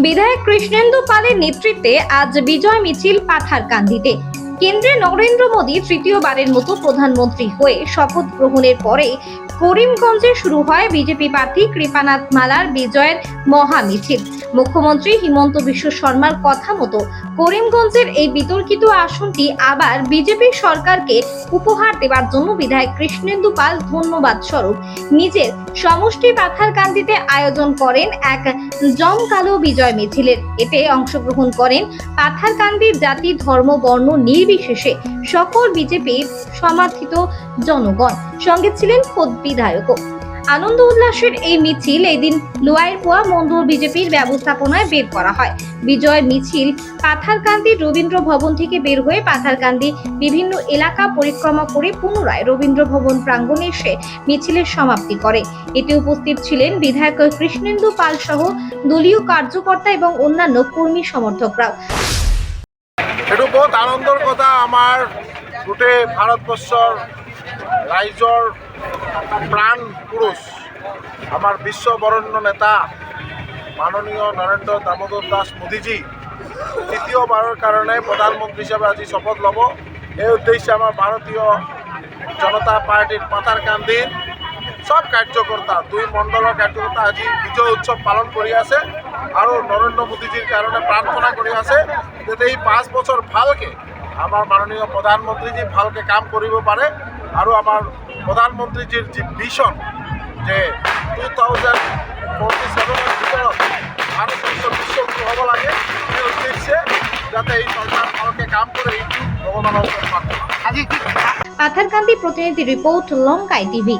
বিধায়ক কৃষ্ণেন্দু পালের নেতৃত্বে আজ বিজয় মিছিল পাথারকান্দিতে কেন্দ্রে নরেন্দ্র মোদী তৃতীয়বারের মতো প্রধানমন্ত্রী হয়ে শপথ গ্রহণের পরে করিমগঞ্জে শুরু হয় বিজেপি প্রার্থী কৃপানাথ মালার বিজয়ের মহা মিছিল মুখ্যমন্ত্রী হিমন্ত বিশ্ব শর্মার কথা মতো করিমগঞ্জের এই বিতর্কিত আসনটি আবার বিজেপি সরকারকে উপহার দেওয়ার জন্য বিধায়ক কৃষ্ণেন্দু পাল ধন্যবাদ স্বরূপ। নিজের সমষ্টি পাথারকান্দিতে আয়োজন করেন এক জমকালো বিজয় মিছিলের। এতে অংশগ্রহণ করেন পাথারকান্দির জাতি, ধর্ম, বর্ণ নির্বিশেষে সকল বিজেপির সমর্থিত জনগণ। সঙ্গে ছিলেন খোদ বিধায়কও। আনন্দ উল্লাসের এই মিছিল এদিন লোয়াইর পোয়া মন্ডল বিজেপির ব্যবস্থাপনায় বের করা হয়। বিজয় মিছিল পাথারকান্দি রবীন্দ্র ভবন থেকে বের হয়ে পাথারকান্দি বিভিন্ন এলাকা পরিক্রমা করে পুনরায় রবীন্দ্র ভবন প্রাঙ্গণে এসে মিছিলের সমাপ্তি করে। এতে উপস্থিত ছিলেন বিধায়ক কৃষ্ণেন্দু পাল সহ দলীয় কার্যকর্তা এবং অন্যান্য কর্মী সমর্থকরাও। এইটো বহুত কথা। আমাৰ গোটেই ভাৰতবৰ্ষৰ ৰাইজৰ প্ৰাণ পুৰুষ আমাৰ বিশ্ববৰণ্য নেতা মাননীয় নৰেন্দ্ৰ দামোদৰ দাস মোদীজী, তৃতীয়বাৰৰ কাৰণে প্ৰধানমন্ত্ৰী হিচাপে আজি শপত ল'ব। এই উদ্দেশ্যে আমাৰ ভাৰতীয় জনতা পাৰ্টিৰ পাতাৰকান্দিৰ সব কাৰ্যকৰ্তা, দুই মণ্ডলৰ কাৰ্যকৰ্তা আজি বিজয় উৎসৱ পালন কৰি আছে আৰু নৰেন্দ্ৰ মোদীজীৰ কাৰণে প্ৰাৰ্থনা কৰি আছে যাতে এই পাঁচ বছৰ ভালকে আমাৰ মাননীয় প্ৰধানমন্ত্ৰীজী ভালকে কাম কৰিব পাৰে। আৰু আমার প্রধানমন্ত্রীজির যে ভিশন যে টু থাউজেণ্ড সেভেনের ছেভেনৰ আরও বিশ্বগুলো হ'ব লাগে, সেই উদ্দেশ্যে যাতে এই সরকার কাম করে এই ভগবান পাথারকান্দি প্রতিনিধি রিপোর্ট লঙ্কাই টিভি।